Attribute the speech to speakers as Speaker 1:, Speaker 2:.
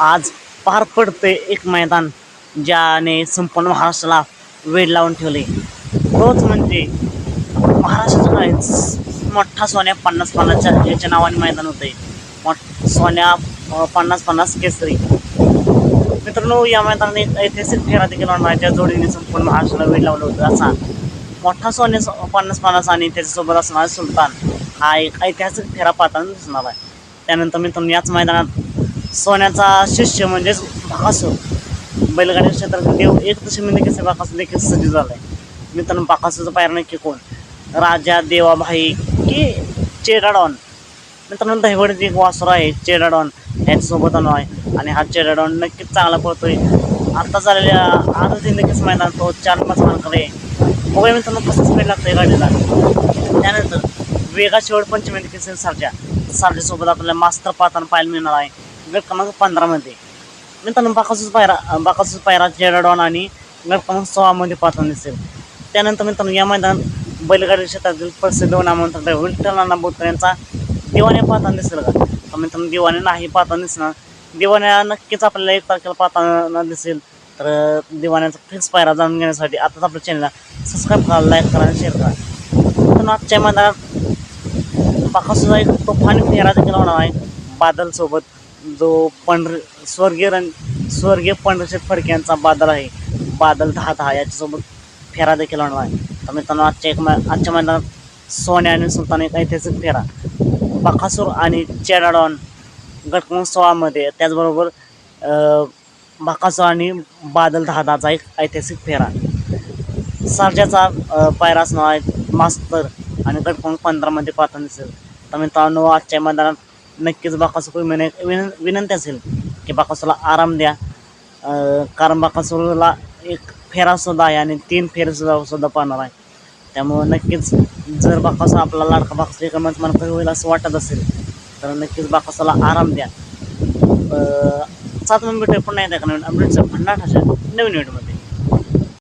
Speaker 1: आज पार पडते एक मैदान ज्याने संपूर्ण महाराष्ट्राला वेळ लावून ठेवले. तोच म्हणजे महाराष्ट्राचा मोठा सोन्या पन्नास पन्नासच्या याच्या नावाने मैदान होते मोठ सोन्या पन्नास पन्नास केसरी. मित्रांनो या मैदानाने एक ऐतिहासिक फेरा देखील होणार जोडीने संपूर्ण महाराष्ट्राला वेळ लावलं होतं. असा मोठा सोने पन्नास पन्नास आणि त्याच्यासोबत असणारा सुलतान हा एक ऐतिहासिक फेरा पाहताना दिसणार आहे. त्यानंतर मित्रांनो याच मैदानात सोन्याचा शिष्य म्हणजेच भाकासूर बैलगाडी क्षेत्रातील देव एक दशमी कसे बाकासूर देखील सज्ज झाला आहे मित्रांनो बाकासूरचा पायरा नक्की कोण? राजा देवाभाई की चेडाडॉन. मित्रांनो दहिवडीत एक वासुर आहे चेडाडॉन. ह्याच्यासोबत अनु आहे. आणि हा चेडाडॉन नक्कीच चांगला पळतोय. आता झालेल्या आजच नक्कीच मैदान तो चार पाच मार्काकडे बघूया मित्रांनो कसं स्पीड लागतंय गाडीला. त्यानंतर वेगा शेवट पंचमी देखील सारख्या. सारख्यासोबत आपल्याला मास्तर पाहताना पाहायला मिळणार आहे. गट क्रमांक पंधरामध्ये. नंतर बाकासूस पायरा बाकासूस पायरा जेडाडॉन आणि गट क्रमांक सोळामध्ये पाहताना दिसेल. त्यानंतर मित्रांनो या मैदान बैलगाडी क्षेत्रातील प्रसिद्ध नामवंत विठ्ठल नाना बोत्र यांचा दिवाने पाहताना दिसेल का? तर मित्रांनो दिवाने नाही पाहताना दिसणार. दिवाण्या नक्कीच आपल्याला एक तारखेला पाहताना दिसेल. तर दिवाण्याचा फिक्स पायरा जाणून घेण्यासाठी आताच आपल्या चॅनलला सबस्क्राईब करा लाईक करा आणि शेअर करा. पण आजच्या मैदानात बाकासुद्धा एक तोफानी फेरा देखील होणार आहे. बादलसोबत जो पंढर स्वर्गीय रण स्वर्गीय पंढरशेठ फडके यांचा बादल आहे. बादल दहा दहा याच्यासोबत फेरा देखील होणार आहे. तर मित्रांनो आजच्या एक आजच्या मैदानात सोन्या आणि सुलतान एक ऐतिहासिक फेरा. बकासूर आणि चेडाडॉन गटक्रमांक सोळामध्ये त्याचबरोबर अं, बकासूर आणि बादल दहा दहाचा एक ऐतिहासिक फेरा. सर्जाचा पायरास पायरा असणार आहे मास्तर आणि गटक्रमांक पंधरामध्ये पाहताना दिसेल. तर मित्रांनो आजच्या मैदानात नक्कीच बाकासूर विन विन विनंती असेल की बाकासूरला आराम द्या. कारण बाकासूरला एक फेरासुद्धा आहे आणि तीन फेरे सुद्धा पाहणार आहे. त्यामुळं नक्कीच जर बाकासा आपला लाडका बाकासूर एका मला होईल असं वाटत असेल तर नक्कीच बाकासाला आराम द्या. सात नंबर भेटूया पुन्हा एकदा. का नवीन अपडेटच्या भंडार नवीन व्हिडिओमध्ये